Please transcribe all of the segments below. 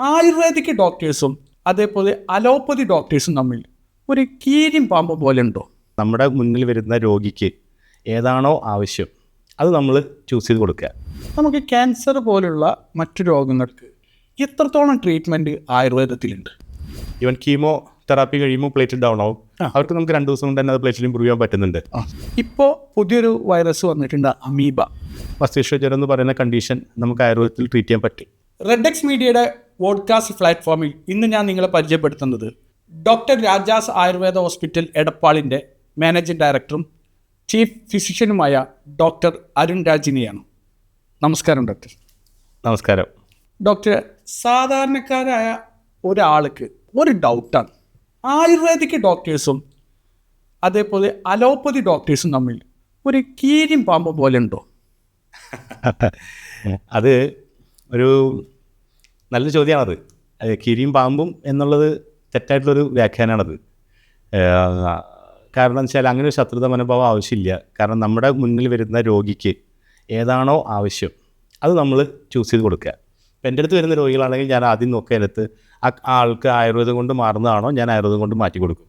Ayurvedic ഡോക്ടേഴ്സും അതേപോലെ allopathy ഡോക്ടേഴ്സും തമ്മിൽ ഒരു കീരിയും പാമ്പ് പോലെ ഉണ്ടോ? നമ്മുടെ മുന്നിൽ വരുന്ന രോഗിക്ക് ഏതാണോ ആവശ്യം അത് നമ്മൾ ചൂസ് ചെയ്ത് കൊടുക്കുക. നമുക്ക് ക്യാൻസർ പോലുള്ള മറ്റു രോഗങ്ങൾക്ക് എത്രത്തോളം ട്രീറ്റ്മെന്റ് ആയുർവേദത്തിലുണ്ട്? ഈവൻ കീമോ തെറാപ്പി കഴിയുമ്പോൾ പ്ലേറ്റ് ഡൗൺ ആവും. അവർക്ക് നമുക്ക് രണ്ട് ദിവസം കൊണ്ട് തന്നെ അത് പ്ലേറ്റിൽ ഇമ്പ്രൂവ് ചെയ്യാൻ പറ്റുന്നുണ്ട്. ഇപ്പോൾ പുതിയൊരു വൈറസ് വന്നിട്ടുണ്ട് അമീബ. മസ്തിഷ്ക ജ്വരം എന്ന് പറയുന്ന കണ്ടീഷൻ നമുക്ക് ആയുർവേദത്തിൽ ട്രീറ്റ് ചെയ്യാൻ പറ്റും. റെഡെക്സ് മീഡിയയുടെ പോഡ്കാസ്റ്റ് പ്ലാറ്റ്ഫോമിൽ ഇന്ന് ഞാൻ നിങ്ങളെ പരിചയപ്പെടുത്തുന്നത് ഡോക്ടർ രാജാസ് ആയുർവേദ ഹോസ്പിറ്റൽ എടപ്പാളിന്റെ മാനേജിംഗ് ഡയറക്ടറും ചീഫ് ഫിസിഷ്യനുമായ ഡോക്ടർ അരുൺ രാജിനിയാണ് നമസ്കാരം ഡോക്ടർ നമസ്കാരം. ഡോക്ടർ സാധാരണക്കാരായ ഒരാൾക്ക് ഒരു ഡൗട്ടാണ് ആയുർവേദിക് ഡോക്ടേഴ്സും അതേപോലെ അലോപ്പതി ഡോക്ടേഴ്സും തമ്മിൽ ഒരു കീരിയും പാമ്പ് പോലെ ഉണ്ടോ? അത് ഒരു നല്ല ചോദ്യമാണത് കിരിയും പാമ്പും എന്നുള്ളത് തെറ്റായിട്ടുള്ളൊരു വ്യാഖ്യാനമാണത് കാരണം എന്ന് വെച്ചാൽ അങ്ങനെ ഒരു ശത്രുത മനോഭാവം ആവശ്യമില്ല. കാരണം നമ്മുടെ മുന്നിൽ വരുന്ന രോഗിക്ക് ഏതാണോ ആവശ്യം അത് നമ്മൾ ചൂസ് ചെയ്ത് കൊടുക്കുക. ഇപ്പം എന്റെ അടുത്ത് വരുന്ന രോഗികളാണെങ്കിൽ ഞാൻ ആദ്യം നോക്കുക ആ ആ ആൾക്ക് ആയുർവേദം കൊണ്ട് മാറുന്നതാണോ ഞാൻ ആയുർവേദം കൊണ്ട് മാറ്റി കൊടുക്കും.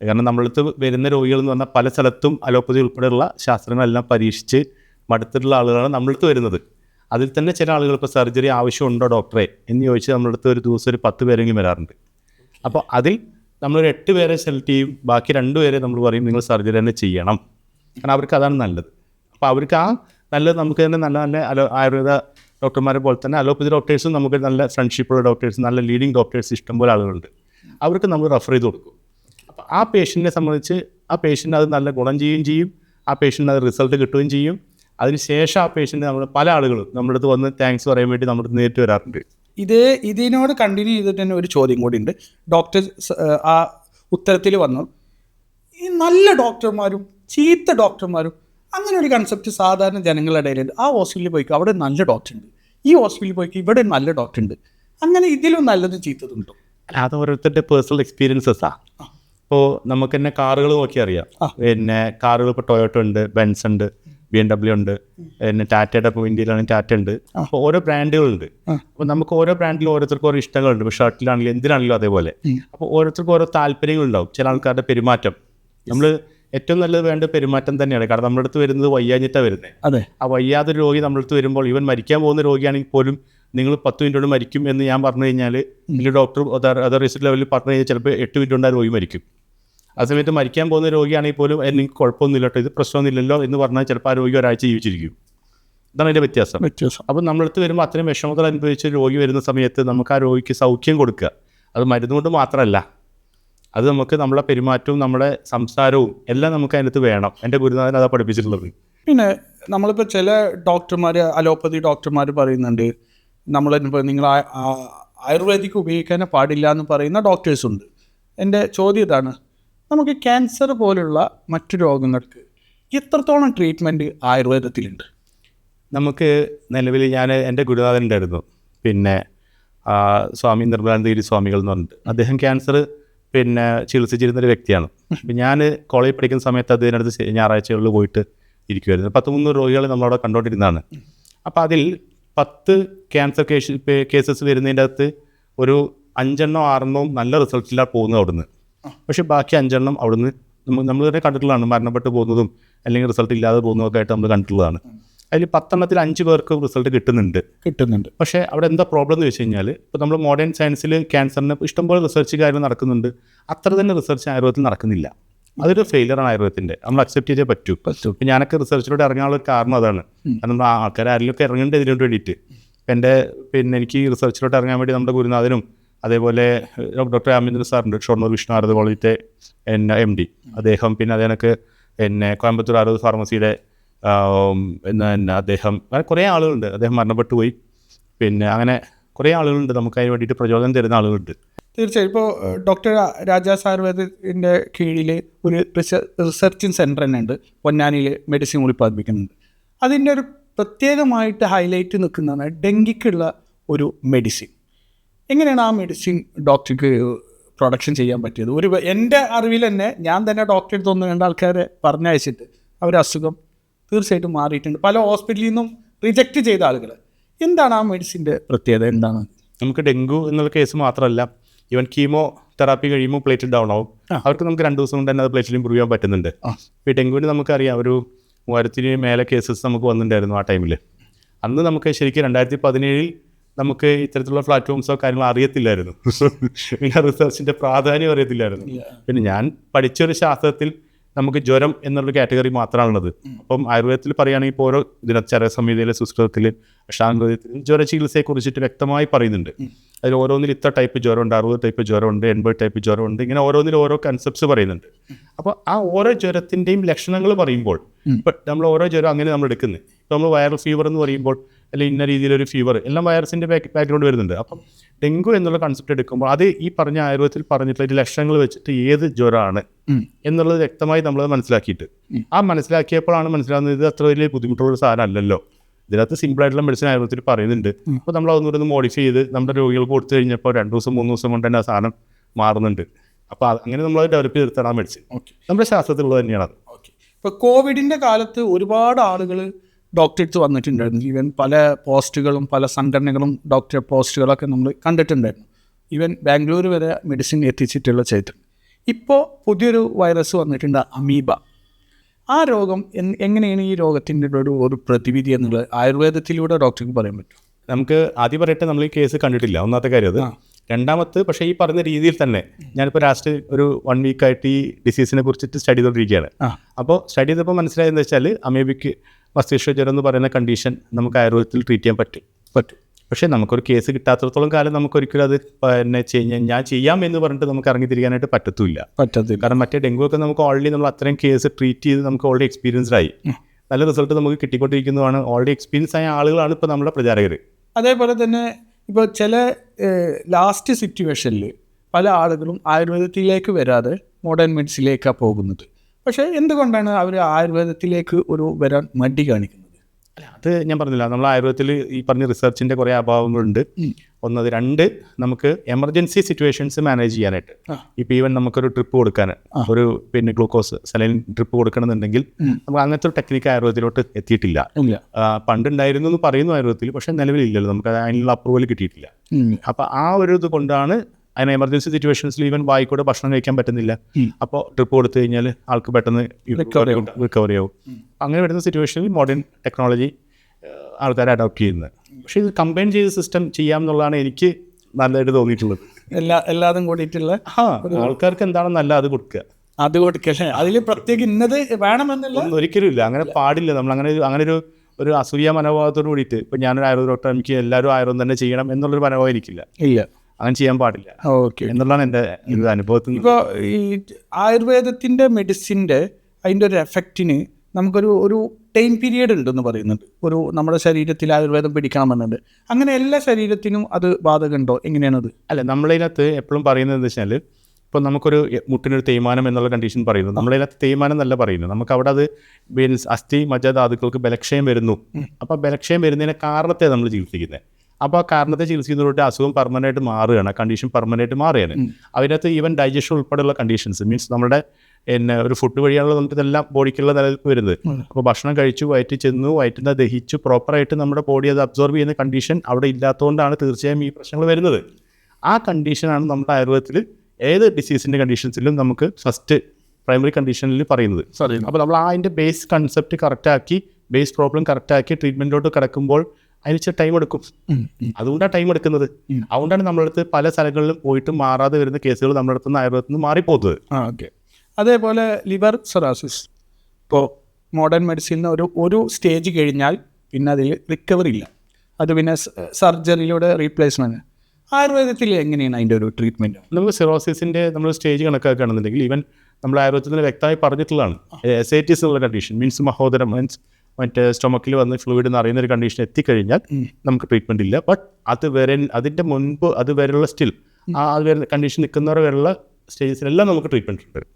കാരണം നമ്മളടുത്ത് വരുന്ന രോഗികൾ എന്ന് പറഞ്ഞാൽ പല സ്ഥലത്തും അലോപ്പതി ഉൾപ്പെടെയുള്ള ശാസ്ത്രങ്ങളെല്ലാം പരീക്ഷിച്ച് മടുത്തിട്ടുള്ള ആളുകളാണ് നമ്മളടുത്ത് വരുന്നത്. അതിൽ തന്നെ ചില ആളുകൾ ഇപ്പോൾ സർജറി ആവശ്യമുണ്ടോ ഡോക്ടറെ എന്ന് ചോദിച്ച് നമ്മളടുത്ത് ഒരു ദിവസം ഒരു പത്ത് പേരെങ്കിലും വരാറുണ്ട്. അപ്പോൾ അതിൽ നമ്മളൊരു എട്ട് പേരെ സെലക്ട് ചെയ്യും ബാക്കി രണ്ട് പേരെ നമ്മൾ പറയും നിങ്ങൾ സർജറി തന്നെ ചെയ്യണം. കാരണം അവർക്ക് അതാണ് നല്ലത്. അപ്പോൾ അവർക്ക് ആ നല്ലത് നമുക്ക് തന്നെ നല്ല നല്ല അലോ ആയുർവേദ ഡോക്ടർമാരെ പോലെ തന്നെ അലോപ്പതി ഡോക്ടേഴ്സും നമുക്ക് നല്ല ഫ്രണ്ട്ഷിപ്പുള്ള ഡോക്ടേഴ്സ് നല്ല ലീഡിങ് ഡോക്ടേഴ്സ് ഇഷ്ടംപോലെ ആളുകളുണ്ട്. അവർക്ക് നമ്മൾ റെഫർ ചെയ്ത് കൊടുക്കും. അപ്പോൾ ആ പേഷ്യന്റിനെ സംബന്ധിച്ച് ആ പേഷ്യന്റ് അത് നല്ല ഗുണം ചെയ്യുകയും ചെയ്യും. ആ പേഷ്യന്റ് അത് റിസൾട്ട് കിട്ടുകയും ചെയ്യും. അതിനുശേഷം ആ പേഷ്യന്റ് നമ്മൾ പല ആളുകളും നമ്മുടെ അടുത്ത് വന്ന് താങ്ക്സ് പറയാൻ വേണ്ടി നമ്മുടെ നേരിട്ട് വരാറുണ്ട്. ഇത് ഇതിനോട് കണ്ടിന്യൂ ചെയ്തിട്ട് തന്നെ ഒരു ചോദ്യം കൂടി ഉണ്ട്. ഡോക്ടർ ആ ഉത്തരത്തിൽ വന്നു. ഈ നല്ല ഡോക്ടർമാരും ചീത്ത ഡോക്ടർമാരും അങ്ങനെ ഒരു കൺസെപ്റ്റ് സാധാരണ ജനങ്ങളുടെ ഇടയിലുണ്ട്. ആ ഹോസ്പിറ്റലിൽ പോയിക്കോ അവിടെ നല്ല ഡോക്ടർ ഉണ്ട്. ഈ ഹോസ്പിറ്റലിൽ പോയിക്കോ ഇവിടെ നല്ല ഡോക്ടർ ഉണ്ട്. അങ്ങനെ ഇതിലും നല്ലതും ചീത്തതുണ്ടോ അത് ഓരോരുത്തരുടെ പേഴ്സണൽ എക്സ്പീരിയൻസസാ ഇപ്പോൾ നമുക്ക് തന്നെ കാറുകൾ നോക്കി അറിയാം പിന്നെ കാറുകൾ ഇപ്പോൾ ടൊയോട്ട ഉണ്ട് ബെൻസ് ഉണ്ട്. ബി എം ഡബ്ല്യു ഉണ്ട്. പിന്നെ ടാറ്റയുടെ ഇപ്പോൾ ഇന്ത്യയിലാണെങ്കിൽ ടാറ്റ ഉണ്ട്. അപ്പോൾ ഓരോ ബ്രാൻഡുകളുണ്ട്. അപ്പോൾ നമുക്ക് ഓരോ ബ്രാൻഡിലും ഓരോരുത്തർക്കും ഓരോ ഇഷ്ടങ്ങളുണ്ട്. ഇപ്പോൾ ഷർട്ടിലാണെങ്കിലും എന്തിനാണെങ്കിലും അതേപോലെ. അപ്പോൾ ഓരോരുത്തർക്കും ഓരോ താല്പര്യങ്ങളുണ്ടാവും. ചില ആൾക്കാരുടെ പെരുമാറ്റം. നമ്മൾ ഏറ്റവും നല്ലത് വേണ്ട പെരുമാറ്റം തന്നെയാണ്. കാരണം നമ്മുടെ അടുത്ത് വരുന്നത് വയ്യാഞ്ഞിട്ടാണ് വരുന്നത് അതെ. ആ വയ്യാതൊരു രോഗി നമ്മുടെ അടുത്ത് വരുമ്പോൾ ഇവൻ മരിക്കാൻ പോകുന്ന രോഗിയാണെങ്കിൽ പോലും നിങ്ങൾ പത്ത് മിനിറ്റ് കൊണ്ട് മരിക്കും എന്ന് ഞാൻ പറഞ്ഞു കഴിഞ്ഞാൽ ഇതിൽ ഡോക്ടർ അതർ റിസൾട്ട് ലെവലിൽ പറഞ്ഞു കഴിഞ്ഞാൽ ചിലപ്പോൾ എട്ട് മിനിറ്റ് കൊണ്ട് ആ രോഗി മരിക്കും. ആ സമയത്ത് മരിക്കാൻ പോകുന്ന രോഗിയാണെങ്കിൽ പോലും എനിക്ക് കുഴപ്പമൊന്നുമില്ല കേട്ടോ. ഇത് പ്രശ്നമൊന്നുമില്ലല്ലോ എന്ന് പറഞ്ഞാൽ ചിലപ്പോൾ ആ രോഗി ഒരാഴ്ച ജീവിച്ചിരിക്കും. ഇതാണ് അതിന്റെ വ്യത്യാസം. വ്യത്യാസം. അപ്പോൾ നമ്മളടുത്ത് വരുമ്പോൾ അത്രയും വിഷമതകൾ അനുഭവിച്ച് രോഗി വരുന്ന സമയത്ത് നമുക്ക് ആ രോഗിക്ക് സൗഖ്യം കൊടുക്കുക. അത് മരുന്ന് കൊണ്ട് മാത്രമല്ല. അത് നമുക്ക് നമ്മളെ പെരുമാറ്റവും നമ്മുടെ സംസാരവും എല്ലാം നമുക്ക് അതിനകത്ത് വേണം. എന്റെ ഗുരുനാഥൻ അതാ പഠിപ്പിച്ചിട്ടുള്ളത്. പിന്നെ നമ്മളിപ്പോൾ ചില ഡോക്ടർമാർ അലോപ്പതി ഡോക്ടർമാർ പറയുന്നുണ്ട് നമ്മൾ നിങ്ങൾ ആയുർവേദിക്ക് ഉപയോഗിക്കാനേ പാടില്ല എന്ന് പറയുന്ന ഡോക്ടേഴ്സ് ഉണ്ട്. എന്റെ ചോദ്യം ഇതാണ് നമുക്ക് ക്യാൻസർ പോലുള്ള മറ്റു രോഗങ്ങൾക്ക് എത്രത്തോളം ട്രീറ്റ്മെന്റ് ആയുർവേദത്തിലുണ്ട്? നമുക്ക് നിലവിൽ ഞാൻ എന്റെ ഗുരുനാഥൻ ഉണ്ടായിരുന്നു. പിന്നെ സ്വാമി നിർമ്മലാനന്ദഗിരി സ്വാമികൾ എന്ന് പറഞ്ഞിട്ട്. അദ്ദേഹം ക്യാൻസർ പിന്നെ ചികിത്സിച്ചിരുന്ന ഒരു വ്യക്തിയാണ്. ഞാൻ കോളേജിൽ പഠിക്കുന്ന സമയത്ത് അദ്ദേഹത്തിനടുത്ത് ഞായറാഴ്ചകളിൽ പോയിട്ട് ഇരിക്കുമായിരുന്നു പത്ത് മുന്നൂറ് രോഗികളെ നമ്മളവിടെ കണ്ടുകൊണ്ടിരുന്നതാണ്. അപ്പോൾ അതിൽ പത്ത് ക്യാൻസർ കേസ് കേസസ് വരുന്നതിന്റെ അകത്ത് ഒരു അഞ്ചെണ്ണോ ആറെണ്ണോ നല്ല റിസൾട്ടിലാണ് പോകുന്നത് അവിടുന്ന്. പക്ഷേ ബാക്കി അഞ്ചെണ്ണം അവിടുന്ന് നമ്മൾ നമ്മൾ തന്നെ കണ്ടിട്ടുള്ളതാണ് മരണപ്പെട്ട് പോകുന്നതും അല്ലെങ്കിൽ റിസൾട്ട് ഇല്ലാതെ പോകുന്നതൊക്കെ ആയിട്ട് നമ്മൾ കണ്ടിട്ടുള്ളതാണ്. അതിൽ പത്തെണ്ണത്തിൽ അഞ്ച് പേർക്ക് റിസൾട്ട് കിട്ടുന്നുണ്ട്. കിട്ടുന്നുണ്ട്. പക്ഷേ അവിടെ എന്താ പ്രോബ്ലം എന്ന് വെച്ച് കഴിഞ്ഞാൽ ഇപ്പോൾ നമ്മൾ മോഡേൺ സയൻസിൽ ക്യാൻസറിന് ഇഷ്ടംപോലെ റിസർച്ച് കാര്യങ്ങൾ നടക്കുന്നുണ്ട്. അത്ര തന്നെ റിസർച്ച് ആയുർവേദത്തിൽ നടക്കുന്നില്ല. അതൊരു ഫെയിലറാണ് ആയുർവേദത്തിന്റെ നമ്മൾ അക്സെപ്റ്റ് ചെയ്തേ പറ്റൂ. ഇപ്പം ഞാനൊക്കെ റിസർച്ചിലൂടെ ഇറങ്ങാനുള്ള ഒരു കാരണം അതാണ്. കാരണം ആൾക്കാർ ആരെങ്കിലുമൊക്കെ ഇറങ്ങേണ്ടത് ഇതിനു വേണ്ടിയിട്ട് എന്റെ പിന്നെ എനിക്ക് റിസർച്ചിലോട്ട് ഇറങ്ങാൻ വേണ്ടി നമ്മുടെ ഗുരുനാഥനും അതേപോലെ ഡോക്ടർ രാമചന്ദ്രൻ സാറുണ്ട് ഷൊർണൂർ വിഷ്ണു ആരത് കോളേജിലെ എന്നെ എം ഡി. അദ്ദേഹം പിന്നെ അതേനക്ക് എന്നെ കോയമ്പത്തൂർ ആരോഗ്യ ഫാർമസിയുടെ എന്നാ അദ്ദേഹം കുറേ ആളുകളുണ്ട്. അദ്ദേഹം മരണപ്പെട്ടു പോയി. പിന്നെ അങ്ങനെ കുറേ ആളുകളുണ്ട്. നമുക്ക് അതിന് വേണ്ടിയിട്ട് പ്രചോദനം തരുന്ന ആളുകളുണ്ട്. തീർച്ചയായും. ഇപ്പോൾ ഡോക്ടർ രാജാസ് ആയുർവേദത്തിന്റെ കീഴിൽ ഒരു റിസർച്ചിങ് സെന്റർ തന്നെ ഉണ്ട് പൊന്നാനിയിൽ മെഡിസിൻ ഉൽപ്പാദിപ്പിക്കുന്നുണ്ട്. അതിന്റെ ഒരു പ്രത്യേകമായിട്ട് ഹൈലൈറ്റ് നിൽക്കുന്നതാണ് ഡെങ്കിക്കുള്ള ഒരു മെഡിസിൻ. എങ്ങനെയാണ് ആ മെഡിസിൻ ഡോക്ടർക്ക് പ്രൊഡക്ഷൻ ചെയ്യാൻ പറ്റിയത്? ഒരു എന്റെ അറിവിൽ തന്നെ ഞാൻ തന്നെ ഡോക്ടറെ അടുത്ത് ഒന്ന് രണ്ട് ആൾക്കാരെ പറഞ്ഞയച്ചിട്ട് അവർ അസുഖം തീർച്ചയായിട്ടും മാറിയിട്ടുണ്ട്. പല ഹോസ്പിറ്റലിൽ നിന്നും റിജക്റ്റ് ചെയ്ത ആളുകൾ എന്താണ് ആ മെഡിസിന്റെ പ്രത്യേകത? എന്താണ്? നമുക്ക് ഡെങ്കു എന്നുള്ള കേസ് മാത്രമല്ല ഈവൻ കീമോ തെറാപ്പി കഴിയുമ്പോൾ പ്ലേറ്റ് ഡൗൺ ആവും. അവർക്ക് നമുക്ക് രണ്ട് ദിവസം കൊണ്ട് തന്നെ അത് പ്ലേറ്റിൽ ഇമ്പ്രൂവ് ചെയ്യാൻ പറ്റുന്നുണ്ട്. ഇപ്പോൾ ഡെങ്കുവിന്റെ ഡെങ്കുവിന് നമുക്കറിയാം ഒരു മൂവായിരത്തിന് മേലെ കേസസ് നമുക്ക് വന്നിട്ടുണ്ടായിരുന്നു ആ ടൈമിൽ അന്ന് നമുക്ക് ശരിക്കും രണ്ടായിരത്തി പതിനേഴിൽ നമുക്ക് ഇത്തരത്തിലുള്ള പ്ലാറ്റ്ഫോംസോ കാര്യങ്ങളോ അറിയത്തില്ലായിരുന്നു. പിന്നെ റിസർച്ചിന്റെ പ്രാധാന്യം അറിയത്തില്ലായിരുന്നു. പിന്നെ ഞാൻ പഠിച്ചൊരു ശാസ്ത്രത്തിൽ നമുക്ക് ജ്വരം എന്നുള്ള കാറ്റഗറി മാത്രമാണുള്ളത്. അപ്പം ആയുർവേദത്തിൽ പറയുകയാണെങ്കിൽ ഇപ്പോൾ ഓരോ ദിനചര്യ സംഹിതയിലെ സുസ്കൃതത്തിൽ അഷ്ടാംഗത്തിൽ ജ്വര ചികിത്സയെ കുറിച്ചിട്ട് വ്യക്തമായി പറയുന്നുണ്ട്. അതിൽ ഓരോന്നിൽ ഇത്ര ടൈപ്പ് ജ്വരമുണ്ട് അറുപത് ടൈപ്പ് ജ്വരമുണ്ട് എൺപത് ടൈപ്പ് ജ്വരമുണ്ട് ഇങ്ങനെ ഓരോന്നിൽ ഓരോ കൺസെപ്റ്റ്സ് പറയുന്നുണ്ട്. അപ്പോൾ ആ ഓരോ ജ്വരത്തിന്റെയും ലക്ഷണങ്ങൾ പറയുമ്പോൾ ഇപ്പം നമ്മൾ ഓരോ ജ്വരം അങ്ങനെ നമ്മൾ എടുക്കുന്നത് ഇപ്പോൾ നമ്മൾ വൈറൽ ഫീവർ എന്ന് പറയുമ്പോൾ അല്ലെങ്കിൽ ഇന്ന രീതിയിലൊരു ഫീവർ എല്ലാം വൈറസിന്റെ ബാക്ക് ബാക്ക്ഗ്രൗണ്ട് വരുന്നുണ്ട്. അപ്പം ഡെങ്കു എന്നുള്ള കൺസെപ്റ്റ് എടുക്കുമ്പോൾ അത് ഈ പറഞ്ഞ ആയുർവേദത്തിൽ പറഞ്ഞിട്ടുള്ള ഒരു ലക്ഷണങ്ങൾ വെച്ചിട്ട് ഏത് ജ്വരമാണ് എന്നുള്ളത് വ്യക്തമായി നമ്മൾ മനസ്സിലാക്കിയിട്ട്. ആ മനസ്സിലാക്കിയപ്പോഴാണ് മനസ്സിലാകുന്നത് ഇത് അത്ര വലിയ ബുദ്ധിമുട്ടുള്ള സാധനം അല്ലല്ലോ ഇതിനകത്ത് സിമ്പിൾ ആയിട്ടുള്ള മെഡിസിൻ ആയുർവേദത്തിൽ പറയുന്നുണ്ട്. അപ്പോൾ നമ്മൾ അതൊന്നും ഒന്ന് മോഡിഫൈ ചെയ്ത് നമ്മുടെ രോഗികൾക്ക് കൊടുത്തു കഴിഞ്ഞപ്പോൾ രണ്ട് ദിവസം മൂന്ന് ദിവസം കൊണ്ട് തന്നെ ആ സാധനം മാറുന്നുണ്ട്. അപ്പോൾ അങ്ങനെ നമ്മൾ ഡെവലപ്പ് ചെയ്തെടുത്താണ് മെഡിസിൻ നമ്മുടെ ശാസ്ത്രത്തിലുള്ളത് തന്നെയാണ് അത് ഓക്കെ ഇപ്പോൾ കോവിഡിന്റെ കാലത്ത് ഒരുപാട് ആളുകൾ ഡോക്ടറേറ്റ്സ് വന്നിട്ടുണ്ടായിരുന്നു. ഈവൻ പല പോസ്റ്റുകളും പല സംഘടനകളും ഡോക്ടർ പോസ്റ്റുകളൊക്കെ നമ്മൾ കണ്ടിട്ടുണ്ടായിരുന്നു. ഈവൻ ബാംഗ്ലൂർ വരെ മെഡിസിൻ എത്തിച്ചിട്ടുള്ള ചരിത്രം ഇപ്പോൾ പുതിയൊരു വൈറസ് വന്നിട്ടുണ്ട് അമീബ. ആ രോഗം എൻ- എങ്ങനെയാണ് ഈ രോഗത്തിന്റെ ഒരു ഒരു പ്രതിവിധി എന്നുള്ളത് ആയുർവേദത്തിലൂടെ ഡോക്ടർക്ക് പറയാൻ പറ്റും നമുക്ക് ആദ്യം പറയട്ടെ നമ്മൾ ഈ കേസ് കണ്ടിട്ടില്ല ഒന്നാമത്തെ കാര്യം അത്. രണ്ടാമത്തെ പക്ഷേ ഈ പറഞ്ഞ രീതിയിൽ തന്നെ ഞാനിപ്പോൾ ലാസ്റ്റ് ഒരു വൺ വീക്കായിട്ട് ഈ ഡിസീസിനെ കുറിച്ചിട്ട് സ്റ്റഡി ചെയ്തുകൊണ്ടിരിക്കുകയാണ് അപ്പോൾ സ്റ്റഡി ചെയ്തപ്പോൾ മനസ്സിലായെന്ന് വെച്ചാൽ അമേബിക്ക് മസ്തിഷ്ക ജ്വരം എന്ന് പറയുന്ന കണ്ടീഷൻ നമുക്ക് ആയുർവേദത്തിൽ ട്രീറ്റ് ചെയ്യാൻ പറ്റും. പറ്റും. പക്ഷേ നമുക്കൊരു കേസ് കിട്ടാത്തടത്തോളം കാലം നമുക്കൊരിക്കലും അത് പിന്നെ ചെയ്യാൻ ഞാൻ ചെയ്യാം എന്ന് പറഞ്ഞിട്ട് നമുക്ക് ഇറങ്ങി തിരിക്കാനായിട്ട് പറ്റത്തില്ല. പറ്റത്തില്ല കാരണം മറ്റേ ഡെങ്കു ഒക്കെ നമുക്ക് ഓൾറെഡി നമ്മൾ അത്രയും കേസ് ട്രീറ്റ് ചെയ്ത് നമുക്ക് ഓൾറെഡി എക്സ്പീരിയൻസ്ഡ് ആയി. നല്ല റിസൾട്ട് നമുക്ക് കിട്ടിക്കൊണ്ടിരിക്കുന്നതാണ്. ഓൾറെഡി എക്സ്പീരിയൻസ് ആയ ആളുകളാണ് ഇപ്പോൾ നമ്മുടെ പ്രചാരകർ. അതേപോലെ തന്നെ ഇപ്പോൾ ചില ലാസ്റ്റ് സിറ്റുവേഷനിൽ പല ആളുകളും ആയുർവേദത്തിലേക്ക് വരാതെ മോഡേൺ മെഡിസിനിലേക്കാണ് പോകുന്നത്. പക്ഷേ എന്തുകൊണ്ടാണ് അവർ ആയുർവേദത്തിലേക്ക് ഒരു വരാൻ മടി കാണിക്കുന്നത്? അല്ല അത് ഞാൻ പറഞ്ഞില്ല. നമ്മൾ ആയുർവേദത്തിൽ ഈ പറഞ്ഞ റിസർച്ചിന്റെ കുറേ അഭാവങ്ങളുണ്ട്. ഒന്നത് രണ്ട് നമുക്ക് എമർജൻസി സിറ്റുവേഷൻസ് മാനേജ് ചെയ്യാനായിട്ട്. ഇപ്പോൾ ഈവൻ നമുക്കൊരു ട്രിപ്പ് കൊടുക്കാൻ ഒരു പിന്നെ ഗ്ലൂക്കോസ് സലൈൻ ട്രിപ്പ് കൊടുക്കണമെന്നുണ്ടെങ്കിൽ നമുക്ക് അങ്ങനത്തെ ഒരു ടെക്നിക്ക് ആയുർവേദത്തിലോട്ട് എത്തിയിട്ടില്ല. പണ്ടുണ്ടായിരുന്നു എന്ന് പറയുന്നു ആയുർവേദത്തിൽ പക്ഷേ നിലവിലില്ലല്ലോ. നമുക്ക് അതിനുള്ള അപ്രൂവൽ കിട്ടിയിട്ടില്ല. അപ്പോൾ ആ ഒരു ഇത് കൊണ്ടാണ് അതിന് എമർജൻസി സിറ്റുവേഷൻസിൽ ഈവൻ വായിക്കൂടെ ഭക്ഷണം കഴിക്കാൻ പറ്റുന്നില്ല. അപ്പോൾ ട്രിപ്പ് കൊടുത്തു കഴിഞ്ഞാൽ ആൾക്ക് പെട്ടെന്ന്. റിക്കവറി ആവും. അങ്ങനെ വരുന്ന സിറ്റുവേഷനിൽ മോഡേൺ ടെക്നോളജി ആൾക്കാരെ അഡോപ്റ്റ് ചെയ്യുന്നത്. പക്ഷേ ഇത് കമ്പൈൻ ചെയ്ത് സിസ്റ്റം ചെയ്യാം എന്നുള്ളതാണ് എനിക്ക് നല്ലതായിട്ട് തോന്നിയിട്ടുള്ളത്. എല്ലാ എല്ലാതും കൂടിയിട്ടുള്ള ആൾക്കാർക്ക് എന്താണ് നല്ല അത് കൊടുക്കുക. അത് കൊടുക്കല്ലേ അതിൽ പ്രത്യേക ഇന്നത് വേണമെന്നില്ല. ഒരിക്കലും ഇല്ല. അങ്ങനെ പാടില്ല. നമ്മൾ അങ്ങനെ ഒരു അങ്ങനെ ഒരു ഒരു അസൂയ മനോഭാവത്തോട് കൂടിയിട്ട് ഇപ്പം ഞാനൊരു ആയുർവേദ ഡോക്ടർ എനിക്ക് എല്ലാവരും ആയുർവേദം തന്നെ ചെയ്യണം എന്നുള്ളൊരു മനോഭാവം എനിക്കില്ല. ഇല്ല. അങ്ങനെ ചെയ്യാൻ പാടില്ല. ഓക്കെ എന്നുള്ളതാണ് എന്റെ ഇത് അനുഭവത്തിൽ. ഇപ്പോൾ ഈ ആയുർവേദത്തിന്റെ മെഡിസിന്റെ അതിന്റെ ഒരു എഫക്റ്റിന് നമുക്കൊരു ഒരു ടൈം പീരിയഡ് ഉണ്ടെന്ന് പറയുന്നുണ്ട്. ഒരു നമ്മുടെ ശരീരത്തിൽ ആയുർവേദം പിടിക്കണമെന്നുണ്ട്. അങ്ങനെ എല്ലാ ശരീരത്തിനും അത് ബാധകമുണ്ടോ? എങ്ങനെയാണത്? അല്ല നമ്മളതിനകത്ത് എപ്പോഴും പറയുന്നത് എന്താ വെച്ചാൽ ഇപ്പോൾ നമുക്കൊരു മുട്ടിനൊരു തേയ്മാനം എന്നുള്ള കണ്ടീഷൻ പറയുന്നു. നമ്മളതിനകത്ത് തേയ്മാനം എന്നല്ല പറയുന്നു നമുക്ക് അവിടെ അത് മീൻസ് അസ്ഥി മജ്ജാധാതുക്കൾക്ക് ബലക്ഷയം വരുന്നു. അപ്പോൾ ബലക്ഷയം വരുന്നതിനെ കാരണത്തെ നമ്മൾ ചികിത്സിക്കുന്നത് അപ്പോൾ ആ കാരണത്തെ ചികിത്സിക്കുന്നതോട്ട് അസുഖം പെർമനന്റ് മാറുകയാണ് കണ്ടീഷൻ പെർമനന്റ് മാറുകയാണ്. അതിനകത്ത് ഈവൻ ഡൈജഷൻ ഉൾപ്പെടെയുള്ള കണ്ടീഷൻസ് മീൻസ് നമ്മുടെ പിന്നെ ഒരു ഫുഡ് വഴിയാണല്ലോ നമുക്ക് ഇതെല്ലാം ബോഡിക്കുള്ള നിലനിൽപ്പ് വരുന്നത്. അപ്പോൾ ഭക്ഷണം കഴിച്ചു വയറ്റി ചെന്നു വയറ്റിൽ നിന്ന് ദഹിച്ചു പ്രോപ്പറായിട്ട് നമ്മുടെ ബോഡി അത് അബ്സോർബ് ചെയ്യുന്ന കണ്ടീഷൻ അവിടെ ഇല്ലാത്തതുകൊണ്ടാണ് തീർച്ചയായും ഈ പ്രശ്നങ്ങൾ വരുന്നത്. ആ കണ്ടീഷനാണ് നമ്മുടെ ആയുർവേദത്തിൽ ഏത് ഡിസീസിന്റെ കണ്ടീഷൻസിലും നമുക്ക് ഫസ്റ്റ് പ്രൈമറി കണ്ടീഷനിൽ പറയുന്നത്. അപ്പോൾ നമ്മൾ ആ അതിന്റെ ബേസ് കൺസെപ്റ്റ് കറക്റ്റാക്കി ബേസ് പ്രോബ്ലം കറക്റ്റാക്കി ട്രീറ്റ്മെന്റിലോട്ട് കിടക്കുമ്പോൾ അതിന് ഇച്ചിരി ടൈം എടുക്കും. അതുകൊണ്ടാണ് ടൈം എടുക്കുന്നത്. അതുകൊണ്ടാണ് നമ്മളടുത്ത് പല സ്ഥലങ്ങളിലും പോയിട്ട് മാറാതെ വരുന്ന കേസുകൾ നമ്മുടെ അടുത്ത് നിന്ന് ആയുർവേദത്തിൽ നിന്ന് മാറിപ്പോകുന്നത്. ആ ഓക്കെ അതേപോലെ ലിവർ സൊറാസിസ് ഇപ്പോൾ മോഡേൺ മെഡിസിനിൽ ഒരു ഒരു സ്റ്റേജ് കഴിഞ്ഞാൽ പിന്നെ അതിൽ റിക്കവറി ഇല്ല. അത് പിന്നെ സർജറിയിലൂടെ റീപ്ലേസ്മെന്റ് ആയുർവേദത്തിൽ എങ്ങനെയാണ് അതിന്റെ ഒരു ട്രീറ്റ്മെന്റ് നമുക്ക് സിറോസിസിന്റെ നമ്മൾ സ്റ്റേജ് കണക്കാക്കുകയാണെന്നുണ്ടെങ്കിൽ ഈവൻ നമ്മൾ ആയുർവേദത്തിൽ വ്യക്തമായി പറഞ്ഞിട്ടുള്ളതാണ്. എസ് ഐ ടിസ് എന്നുള്ള കണ്ടീഷൻ മീൻസ് മഹോദരം മീൻസ് മറ്റേ സ്റ്റൊമക്കിൽ വന്ന് ഫ്ലൂയിഡ് എന്ന് അറിയുന്ന ഒരു കണ്ടീഷൻ എത്തിക്കഴിഞ്ഞാൽ നമുക്ക് ട്രീറ്റ്മെന്റ് ഇല്ല. ബട്ട് അത് വരെ അതിന്റെ മുൻപ് അത് വരെയുള്ള സ്റ്റിൽ ആ അത് വരെ കണ്ടീഷൻ നിൽക്കുന്നവരെ വരെയുള്ള സ്റ്റേജസിലെല്ലാം നമുക്ക് ട്രീറ്റ്മെന്റ് ഉണ്ട്.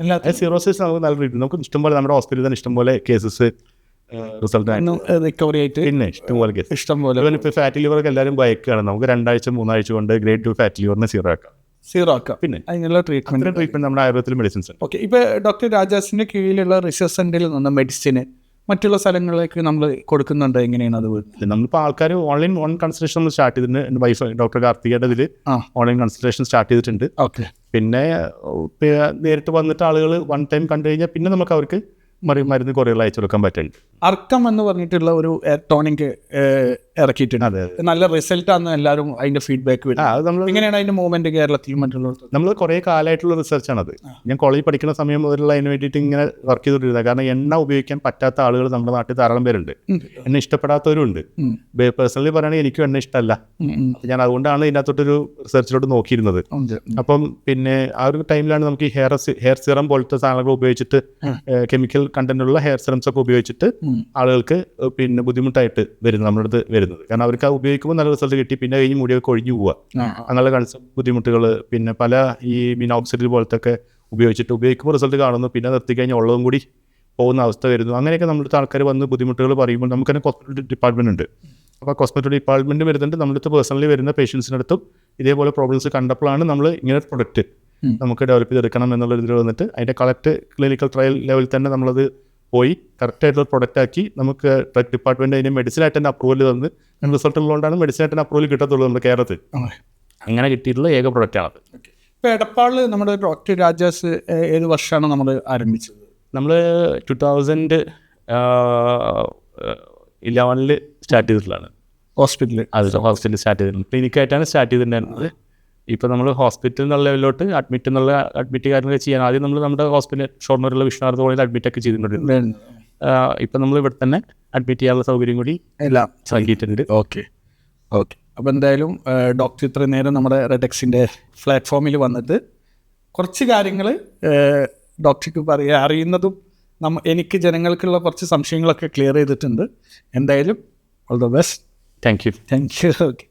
എല്ലാ സീറോസിസ് നമുക്ക് നല്ല ട്രീറ്റ്മെന്റ് നമുക്ക് ഇഷ്ടംപോലെ നമ്മുടെ ഹോസ്പിറ്റലിൽ തന്നെ ഇഷ്ടംപോലെ കേസസ് റിസൾട്ട് റിക്കവറി ആയിട്ട്. പിന്നെ ഇഷ്ടംപോലെ കേസ് ഇഷ്ടംപോലെ ഇപ്പോൾ ഫാറ്റി ലിവറൊക്കെ എല്ലാവരും ഭയക്കുകയാണ് നമുക്ക് രണ്ടാഴ്ച മൂന്നാഴ്ച കൊണ്ട് ഗ്രേഡ് ടു ഫാറ്റ് ലിവറിനെ സീറോ ആക്കാം. സീറോ ആക്കാം. പിന്നെ അതിനുള്ള ട്രീറ്റ്മെന്റ് ട്രീറ്റ്മെന്റ് നമ്മുടെ ആയുർവേദത്തിൽ മെഡിസിൻസ് ഓക്കെ ഇപ്പോൾ ഡോക്ടർ രാജാസിന്റെ കീഴിലുള്ള റിസർച്ച് സെന്ററിൽ നിന്ന് മെഡിസിന് മറ്റുള്ള സ്ഥലങ്ങളിലേക്ക് നമ്മൾ കൊടുക്കുന്നുണ്ട് എങ്ങനെയാണ് അത്? നമ്മളിപ്പോൾ ആൾക്കാർ ഓൺലൈൻ ഓൺ കൺസൾട്ടേഷൻ നമ്മൾ സ്റ്റാർട്ട് ചെയ്തിട്ടുണ്ട്. എന്റെ വൈഫ് ഡോക്ടർ കാർത്തികയുടെ ഇതിൽ ഓൺലൈൻ കൺസൾട്ടേഷൻ സ്റ്റാർട്ട് ചെയ്തിട്ടുണ്ട്. ഓക്കെ. പിന്നെ നേരിട്ട് വന്നിട്ട് ആളുകൾ വൺ ടൈം കണ്ടു കഴിഞ്ഞാൽ പിന്നെ നമുക്ക് അവർക്ക് മരുന്ന് കുറേ അയച്ചു കൊടുക്കാൻ പറ്റുന്നുണ്ട് അർക്കം എന്ന് പറഞ്ഞിട്ടുള്ള ഒരു ടോണിക് ഇറക്കിയിട്ടുണ്ട്. അതെ നല്ല റിസൾട്ട് ആണ് എല്ലാവരും അതിന്റെ ഫീഡ്ബാക്ക് ആ വരും അത് നമ്മൾ എങ്ങനെയാണ് അതിന്റെ മൂവ്മെന്റ് കേരളത്തിൽ മറ്റുള്ള നമ്മൾ കുറെ കാലമായിട്ടുള്ള റിസർച്ചാണത്. ഞാൻ കോളേജിൽ പഠിക്കുന്ന സമയം മുതലുള്ള അതിന് വേണ്ടിയിട്ട് ഇങ്ങനെ വർക്ക് ചെയ്തുകൊണ്ടിരുന്നത് കാരണം എണ്ണ ഉപയോഗിക്കാൻ പറ്റാത്ത ആളുകൾ നമ്മുടെ നാട്ടിൽ ധാരാളം പേരുണ്ട്. എണ്ണ ഇഷ്ടപ്പെടാത്തവരും ഉണ്ട് പേഴ്സണലി പറയുകയാണെങ്കിൽ എനിക്കും എണ്ണ ഇഷ്ടമല്ല. ഞാൻ അതുകൊണ്ടാണ് ഇതിനകത്തോട്ടൊരു റിസർച്ചിലോട്ട് നോക്കിയിരുന്നത്. അപ്പം പിന്നെ ആ ഒരു ടൈമിലാണ് നമുക്ക് ഈ ഹെയർ ഹെയർ സിറം പോലത്തെ സാധനങ്ങൾ ഉപയോഗിച്ചിട്ട് കെമിക്കൽ കണ്ടന്റുള്ള ഹെയർ സിറംസ് ഒക്കെ ഉപയോഗിച്ചിട്ട് ആളുകൾക്ക് പിന്നെ ബുദ്ധിമുട്ടായിട്ട് വരുന്നത് നമ്മുടെ അടുത്ത് വരുന്നത്. കാരണം അവർക്ക് അത് ഉപയോഗിക്കുമ്പോൾ നല്ല റിസൾട്ട് കിട്ടി പിന്നെ കഴിഞ്ഞ് മുടിയൊക്കെ ഒഴിഞ്ഞു പോവുക. അങ്ങനെയുള്ള കൺസെപ്റ്റ് ബുദ്ധിമുട്ടുകൾ പിന്നെ പല ഈ മിനോക്സിഡിൽ പോലത്തെ ഒക്കെ ഉപയോഗിച്ചിട്ട് ഉപയോഗിക്കുമ്പോൾ റിസൾട്ട് കാണുന്നു പിന്നെ നിർത്തി കഴിഞ്ഞാൽ ഉള്ളതും കൂടി പോകുന്ന അവസ്ഥ വരുന്നു. അങ്ങനെയൊക്കെ നമ്മുടെ ആൾക്കാർ വന്ന് ബുദ്ധിമുട്ടുകൾ പറയുമ്പോൾ നമുക്ക് തന്നെ കോസ്മെറ്റിക് ഡിപ്പാർട്ട്മെന്റ് ഉണ്ട്. അപ്പോൾ കോസ്മെറ്റിക് ഡിപ്പാർട്ട്മെന്റ് വരുന്നുണ്ട് നമ്മുടെ പേഴ്സണലി വരുന്ന പേഷ്യൻസിനടുത്തും ഇതേപോലെ പ്രോബ്ലംസ് കണ്ടപ്പോഴാണ് നമ്മൾ ഇങ്ങനെ പ്രൊഡക്റ്റ് നമുക്ക് ഡെവലപ്പ് ചെയ്തെടുക്കണം എന്നുള്ള ഇതിൽ വന്നിട്ട് അതിന്റെ കളക്ട് ക്ലിനിക്കൽ ട്രയൽ ലെവലിൽ തന്നെ നമ്മളത് പോയി കറക്റ്റായിട്ടുള്ള പ്രൊഡക്റ്റ് ആക്കി നമുക്ക് ഡ്രഗ് ഡിപ്പാർട്ട്മെന്റ് അതിന് മെഡിസിനായിട്ട് തന്നെ അപ്രൂവൽ തന്ന്. റിസൾട്ട് ഉള്ളതുകൊണ്ടാണ് മെഡിസിനായിട്ട് തന്നെ അപ്രൂവൽ കിട്ടത്തുള്ളൂ നമ്മുടെ കേരളത്തിൽ. അങ്ങനെ കിട്ടിയിട്ടുള്ള ഏക പ്രൊഡക്റ്റാണത് ഇപ്പൊ എടപ്പാളിൽ നമ്മുടെ ഡോക്ടർ രാജാസ് ഏത് വർഷമാണ് നമ്മൾ ആരംഭിച്ചത്? നമ്മൾ ടു തൗസൻഡ് ഇലവനിൽ സ്റ്റാർട്ട് ചെയ്തിട്ടുള്ളതാണ്. ഹോസ്പിറ്റലിൽ അതെ ഹോസ്പിറ്റലിൽ സ്റ്റാർട്ട് ചെയ്തിട്ടുണ്ട്. ക്ലിനിക്കായിട്ടാണ് സ്റ്റാർട്ട് ചെയ്തിട്ടുണ്ടായിരുന്നത്. ഇപ്പോൾ നമ്മൾ ഹോസ്പിറ്റൽ എന്നുള്ള ലെവലിലോട്ട് അഡ്മിറ്റ് എന്നുള്ള അഡ്മിറ്റ് കാര്യങ്ങളൊക്കെ ചെയ്യാൻ ആദ്യം നമ്മൾ നമ്മുടെ ഹോസ്പിറ്റൽ ഷൊർണൂരിലുള്ള വിഷ്ണുനാഥ് കോളേജിൽ അഡ്മിറ്റൊക്കെ ചെയ്തിട്ടുണ്ടായിരുന്നു ഇപ്പം നമ്മൾ ഇവിടെ തന്നെ അഡ്മിറ്റ് ചെയ്യാനുള്ള സൗകര്യം കൂടി എല്ലാം നൽകിയിട്ടുണ്ട് ഓക്കെ. ഓക്കെ. അപ്പോൾ എന്തായാലും ഡോക്ടർ ഇത്ര നേരം നമ്മുടെ റെഡക്സിന്റെ പ്ലാറ്റ്ഫോമിൽ വന്നിട്ട് കുറച്ച് കാര്യങ്ങൾ ഡോക്ടർക്ക് പറയുക അറിയുന്നതും നമ്മ എനിക്ക് ജനങ്ങൾക്കുള്ള കുറച്ച് സംശയങ്ങളൊക്കെ ക്ലിയർ ചെയ്തിട്ടുണ്ട്. എന്തായാലും all the best thank you thank you okay